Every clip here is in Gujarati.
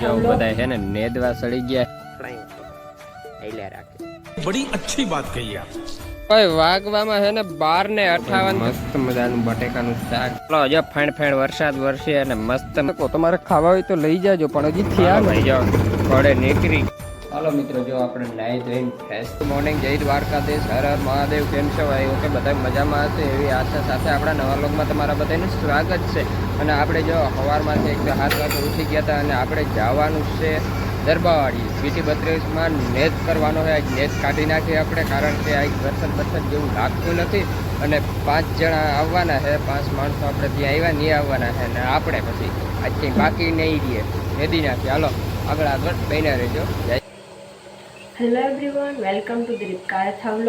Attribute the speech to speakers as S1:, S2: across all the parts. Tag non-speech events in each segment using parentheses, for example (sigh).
S1: હેલો
S2: છે ને નેદવા ને 12 ને 58 મસ્ત મજાનું બટેકાનું શાક. ચાલો હજુ ફેણ વરસાદ વરસે અને મસ્ત તમારે ખાવા હોય તો લઈ જાજો પણ હજી થયા નહીં જાઓ. ઘોડે નીકળી. હાલો મિત્રો, જો આપણે નાઈ ધોઈને ફ્રેશ મોર્નિંગ જય દ્વારકાધીશ હર હર મહાદેવ, કેમ છો? ભાઈ ઓકે બધા મજામાં હશે એવી આશા સાથે આપણા નવા લોકમાં તમારા બધાનું સ્વાગત છે. અને આપણે જો સવારમાંથી એક હાથ વાગે ઉઠી ગયા હતા અને આપણે જવાનું છે દરબાવાડી બીટી બત્રીસમાં નેત કરવાનો હોય આજ નેત કાઢી નાખીએ આપણે, કારણ કે આ દર્શન વરસાદ જેવું લાગતું નથી. અને પાંચ જણા આવવાના છે, પાંચ માણસો આપણે ત્યાં આવ્યા, નહીં આવવાના છે. અને આપણે પછી આજ કંઈ બાકી નહીં રહીએ. નેદી નાખીએ. હાલો, આગળ આગળ બન્યા રહેજો. જય
S1: hello everyone welcome to the રિકાર્ડ હમ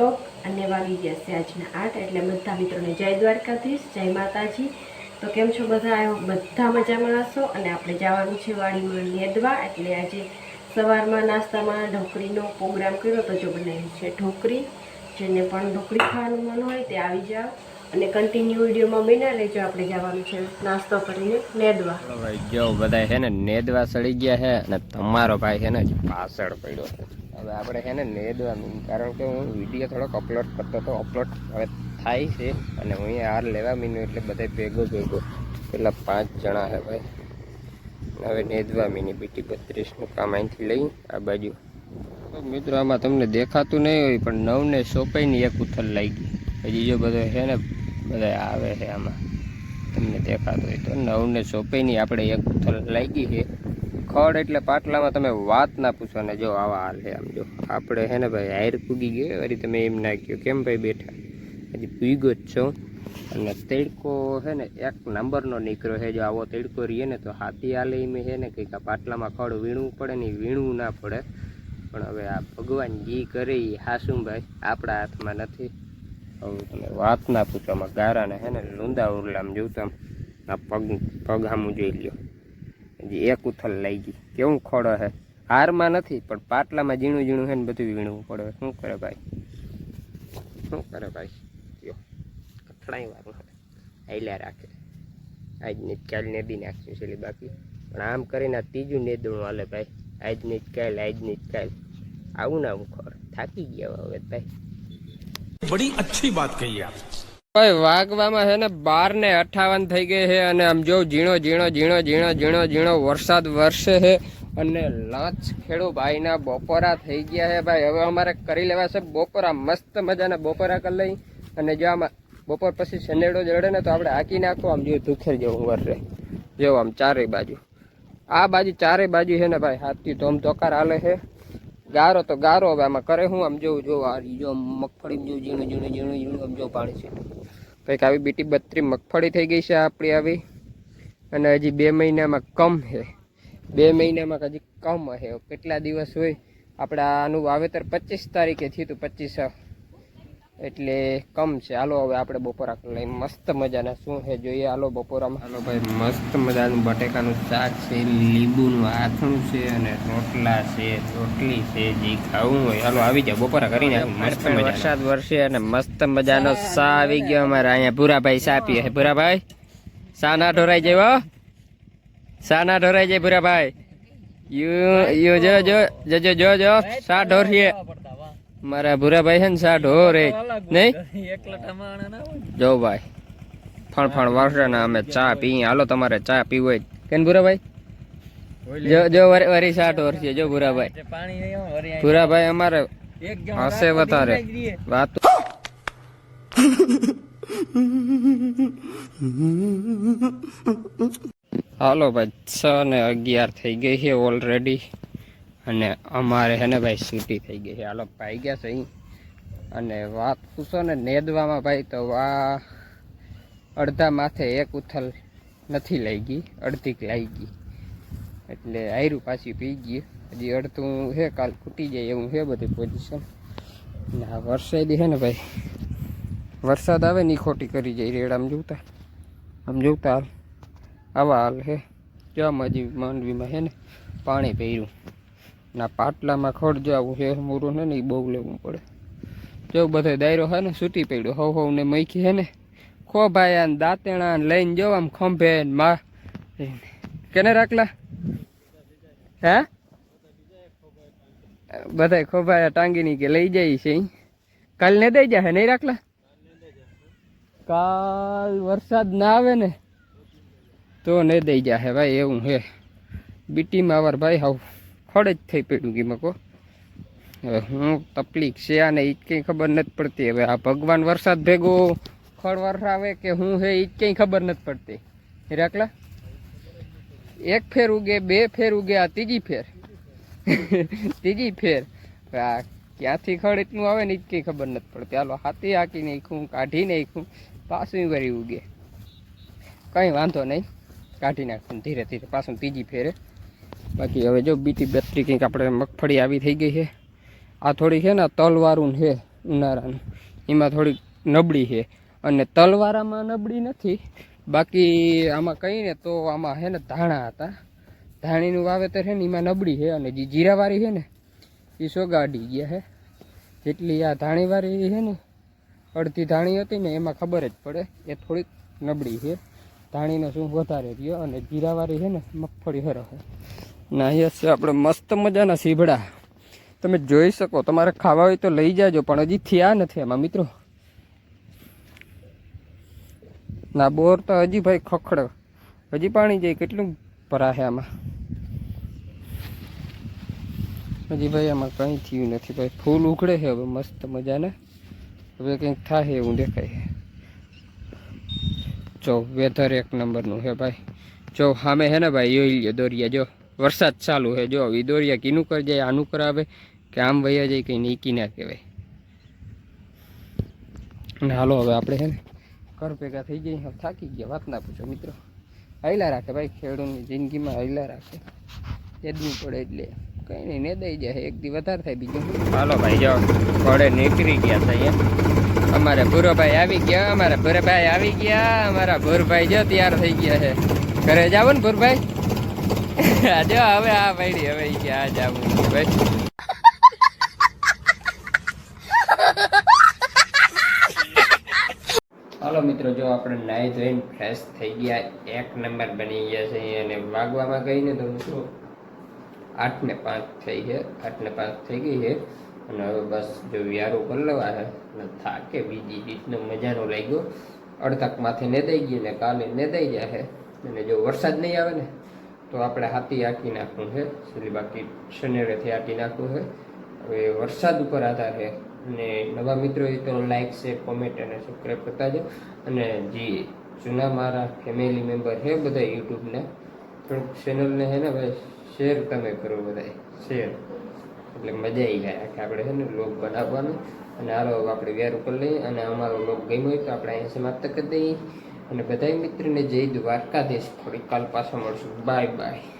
S1: અને વાગી ગયા છે આજના આઠ, એટલે બધા મિત્રોને જય દ્વારકાધીશ, જય માતાજી. તો કેમ છો બધા? બધા મજામાં હશો. અને આપણે જવાનું છે વાડીમાં નેદવા એટલે આજે સવારમાં નાસ્તામાં ઢોકળીનો પ્રોગ્રામ કર્યો તો જો બનાવ્યું છે ઢોકળી, જેને પણ ઢોકળી ખાવાનું મન હોય તે આવી જાઓ. અને કન્ટિન્યુ વિડીયોમાં બન્યા લેજો આપણે જવાનું છે નાસ્તો કરીને નેદવા.
S2: જો બધા છે ને નેદવા સડી ગયા છે, અને તમારો ભાઈ છે ને પાછળ પડ્યો છે. હવે આપણે છે ને નેદવા મીન કારણ કે હું વીડિયો થોડોક અપલોડ કરતો હતો અપલોડ હવે થાય છે અને હું અહીંયા હાર લેવા મીનું એટલે બધા ભેગો ભેગો. પેલા પાંચ જણા છે ભાઈ. હવે નેદવા મીની બીટી બત્રીસનું કામ અહીંથી લઈ આ બાજુ. મિત્રો આમાં તમને દેખાતું નહીં હોય, પણ નવને સોપાઈની એક ઉથલ લાગી. હજી જો બધો છે ને બધા આવે છે આમાં. તમને દેખાતું હોય તો નવને સોપાઈની આપણે એક ઉથલ લાગી છે. ખડ એટલે પાટલામાં તમે વાત ના પૂછો ને જો આવા હાલ છે આમ જો. આપણે હે ને ભાઈ હાયર પૂગી ગયો વળી તમે એમ નાખ્યો. કેમ ભાઈ બેઠા? હજી પૂગ્યો જ છો. અને તડકો છે ને, એક નંબરનો નીકળ્યો છે. જો આવો તડકો રહીએ ને તો હાથી હાલે એમ છે ને, કંઈક આ પાટલામાં ખડ વીણવું પડે ને વીણવું ના પડે. પણ હવે આ ભગવાન જી કરે એ હાસું ભાઈ, આપણા હાથમાં નથી. હવે તમે વાત ના પૂછો. આમાં ગારાને હે ને, લૂંદા ઉરલામ જોતા આ પગ પગ આમ જોઈ લ્યો. એક ઉથલ લઈ ગઈ. કેવું ખોડો હે? હારમાં નથી, પણ પાટલામાં ઝીણું ઝીણું હે ને બધું વીણવું પડે. શું કરે ભાઈ? શું કરે ભાઈ? અથડાઈ વાર હાલ્યા રાખે. આજની કાલને બી નાખ્યું છે બાકી. પણ આમ કરીને ત્રીજું નેદણું હાલે ભાઈ. આજ જ કાલ, આજની જ કાલ. આવું ના આવું ખોર થાકી ગયા હવે ભાઈ.
S3: બડી અચ્છી વાત કહી આપ.
S2: ભાઈ વાગવામાં છે ને બાર ને અઠાવન થઈ ગઈ છે અને આમ જો ઝીણો ઝીણો ઝીણો ઝીણો ઝીણો ઝીણો વરસાદ વરસે છે અને લાંચ ખેડો ભાઈના બપોરા થઈ ગયા છે ભાઈ. હવે અમારે કરી લેવા છે બપોરા. મસ્ત મજાના બપોરા કરી લઈ અને જો આમાં બપોર પછી શનેડો જડે ને તો આપણે હાકી નાખો. આમ જો ધુખેર જેવું વરસે. જો આમ ચારેય બાજુ. આ બાજુ ચારેય બાજુ છે ને ભાઈ હાથથી તો આમ ચોકાર હાલે છે. ગારો તો ગારો, હવે આમાં કરે હું. આમ જોઉં જો આ જો મગફળી જેવું ઝીણું ઝીણું ઝીણું ઝીણું, આમ જો પાણી છે. કંઈક આવી બીટી બત્રી મગફળી થઈ ગઈ છે આપણી આવી. અને હજી બે મહિનામાં કમ છે. બે મહિનામાં હજી કમ છે. કેટલા દિવસ હોય? આપણે આનું વાવેતર પચીસ તારીખે થયું હતું, પચીસ એટલે કમ છે. હાલો હવે આપણે બપોરા લઈને મસ્ત મજાના શું છે જોઈએ? હાલો બપોરામાં. હાલો ભાઈ મસ્ત મજાનું બટેકાનું શાક છે લીંબુનું આથણું છે અને રોટલા છે રોટલી છે જે ખાવું હોય. હાલો આવી જાવ બપોરા કરીને મસ્ત વરસાદ વરસે અને મસ્ત મજાનો સા આવી ગયો અમારે અહીંયા ભૂરાભાઈ સા પીએ છે. ભૂરાભાઈ સા ના ઢોરાઈ જાય હો. સા ના ઢોરાઈ જાય ભૂરાભાઈ. યુ યુ જો જો જો જો જો જો સા ઢોરીએ. મારા ભૂરાભાઈ છે ને સા ઢોરે નહીં? જો ભાઈ ફણ ફણ વર્ષના અમે ચા પી હાલો તમારે ચા પીવો જ કેન ભૂરાભાઈ જો જો વરી વરી વર્ષે જો ભૂરાભાઈ ભૂરાભાઈ અમારે હશે વધારે. વાત હાલો ભાઈ છ ને અગિયાર થઈ ગઈ છે ઓલરેડી અને અમારે છે ને ભાઈ સીટી થઈ ગઈ છે. હાલો પાઈ ગયા છે અને વાત પૂછો ને નેદવામાં ભાઈ, તો આ અડધા માથે એક ઉથલ નથી લઈ ગઈ અડધી લઈ ગઈ. એટલે આયરું પાછી પી ગઈ હજી અડધું છે કાલ ખૂટી જાય એવું છે બધી પોઝિશન ને આ વરસાદી છે ને ભાઈ, વરસાદ આવે ને ખોટી કરી જાય રેડ, આમ જોતા. આમ જોતા હાલ. આવા હાલ છે જો હજી માંડવીમાં છે ને પાણી પહેર્યું ના, પાટલામાં ખડ જો આવું છે મૂરું ને એ બહુ લેવું પડે. જો બધો દાયરો હે ને સૂટી પડ્યો, હવ હવ ને મૈખી હે ને. ખો ભાઈ આ દાંતેણા લઈને જો આમ ખંભે ને મા. કેને રાખલા? હે? બધા ખોભાયા ટાંગીની કે લઈ જાય છે. કાલ ને દઈ જાય નહીં રાખલા? કાલ વરસાદ ના આવે ને, તો ને દઈ જાય ભાઈ, એવું હે. બીટીમાં વાર ભાઈ, હાવ. ખડ જ થઈ પડ્યું કો હવે હું તકલીફ છે આને એ કંઈ ખબર નથી પડતી. હવે આ ભગવાન વરસાદ ભેગો ખડ વરસાવે કે હું હે એ કંઈ ખબર નથી પડતી. હિરાકલા એક ફેર ઉગે, બે ફેર ઉગે, આ ત્રીજી ફેર. (laughs) ત્રીજી ફેર. આ ક્યાંથી ખડ એટલું આવે ને એ કંઈ ખબર નથી પડતી. હાલો, હાથી હાકી નાખ્યું કાઢી નાખું પાછું વરી ઉગે. કંઈ વાંધો નહીં. કાઢી નાખું ધીરે ધીરે. પાછું ત્રીજી ફેરે. બાકી હવે જો બીટી બત્રી કંઈક આપણે મગફળી આવી થઈ ગઈ છે. આ થોડી છે ને તલવાળું છે ઉનાળાનું. એમાં થોડીક નબળી છે. અને તલવાળામાં નબળી નથી. બાકી આમાં કહીને તો આમાં છે ને ધાણા હતા. ધાણીનું વાવેતર છે ને એમાં નબળી છે અને જે જીરાવાળી છે ને, એ સોગાડી ગયા છે. જેટલી આ ધાણીવાળી છે ને, અડધી ધાણી હતી ને, એમાં ખબર જ પડે એ થોડીક નબળી છે. ધાણીનો શું વધારે રહ્યો અને જીરાવાળી છે ને, મગફળી હરો ને, અહીંયા છે આપણે મસ્ત મજાના સીભડા તમે જોઈ શકો, તમારે ખાવા હોય તો લઈ જાજો, પણ હજી થયા નથી એમાં, મિત્રો. ના, બોર તો હજી ભાઈ ખખડ. હજી પાણી જાય, કેટલું ભરાશે આમાં? હજી ભાઈ આમાં કંઈ થયું નથી, ભાઈ. ફૂલ ઉખડે છે હવે, મસ્ત મજાને. હવે કંઈક થાય એવું દેખાય. છે જો વેધર એક નંબરનું છે, ભાઈ. જો, સામે છે ને, ભાઈ, જોઈ લ્યો, દોરિયા, જો. વરસાદ ચાલુ છે. જો વિદોરિયા કીનું કરી જાય, આનું કરાવે, કે આમ વૈયા જાય કંઈ નહીં ના કહેવાય. અને હાલો હવે આપણે છે ને, ઘર ભેગા થઈ જઈએ. હવે થાકી ગયા, વાત ના પૂછો મિત્રો. હૈલા રાખે ભાઈ ખેડૂતની જિંદગીમાં હૈલા રાખે. તેદવું પડે એટલે. કંઈ નહીં ને દઈ જાય. એક દી વધારે થાય બીજું. હાલો ભાઈ જાઓ ઘોડે નીકળી ગયા થાય અમારા ભૂરોભાઈ આવી ગયા, અમારા ભૂરભાઈ આવી ગયા, અમારા ભૂરભાઈ જો તૈયાર થઈ ગયા છે. ઘરે જાવ ને ભૂરભાઈ. (laughs) જો હવે આ ભાઈ હવે ક્યાં જાવું ભાઈ. હાલો મિત્રો, જો આપણે નાહી ધોઈને ફ્રેશ થઈ ગયા, એક નંબર બની ગયા છે અને માગવામાં ગઈને તો મિત્રો આઠ ને પાંચ થઈ છે આઠ ને પાંચ થઈ ગઈ છે. અને હવે બસ જો વ્યારું કરી લેવા છે, અને થાકે બીજી રીતનો મજાનો લાગ્યો. અડધક માથે નેદાઈ ગઈ ને કાલે નેદાઈ જાય અને જો વરસાદ નહીં આવે ને તો આપણે હાથી આંકી નાખવું છે. એટલે બાકી શનેરેથી આંકી નાખવું છે. હવે વરસાદ ઉપર આધાર છે. અને નવા મિત્રો એ તો લાઈક શેર કોમેન્ટ અને સબસ્ક્રાઈબ કરતા જાઓ. અને જે જૂના મારા ફેમિલી મેમ્બર છે બધા યુટ્યુબને થોડુંક ચેનલને છે ને ભાઈ શેર તમે કરો બધા શેર એટલે મજા આવી જાય. કે આપણે છે ને લોગ બનાવવાનું. અને હાલો આપણે વેર ઉપર લઈએ અને અમારો લોગ ગમ્યો હોય તો આપણે અહીંયા સમાપ્ત કરી દઈએ. અને બધા મિત્રને જય દ્વારકાધીશ. થોડીક કાલ પાછા મળશું. Bye bye.